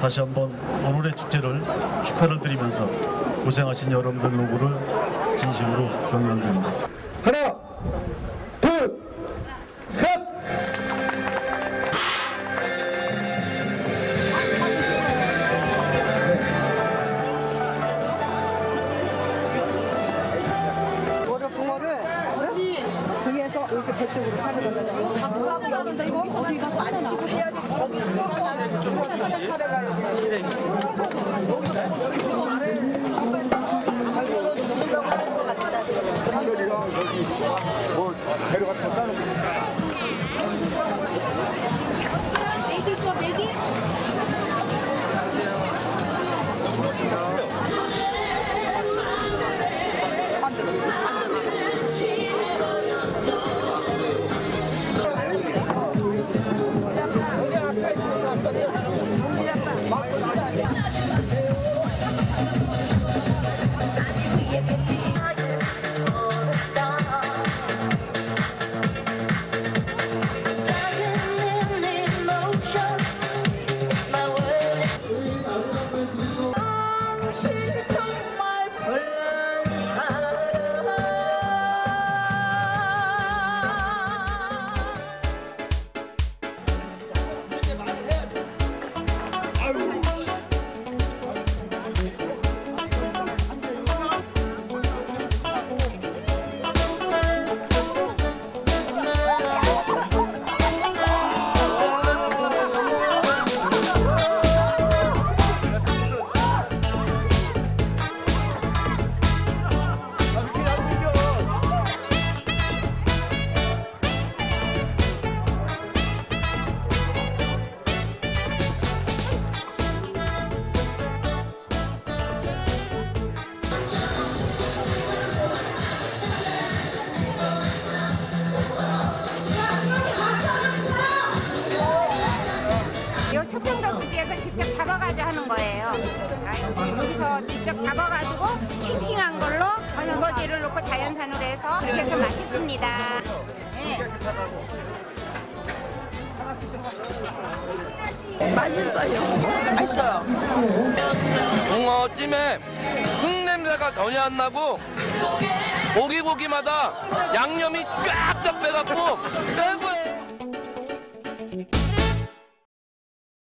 다시 한번 오늘의 축제를 축하를 드리면서 고생하신 여러분들 노고를 진심으로 경영드립니다. 하나, 등에서 이렇게 배 쪽으로 사는 거잖아요. 잡고 여기서 여기서 어디가 만지고 해야 돼. 거기 차례 차례 가야 돼. 이 직접 잡아가지고 하는 거예요. 아, 여기서 직접 잡아가지고 싱싱한 걸로 우거지를 넣고 자연산으로 해서 그렇게 해서 맛있습니다. 네. 붕어 찜에 흙냄새가 전혀 안 나고 고기 고기마다 양념이 쫙 빼갖고 최고야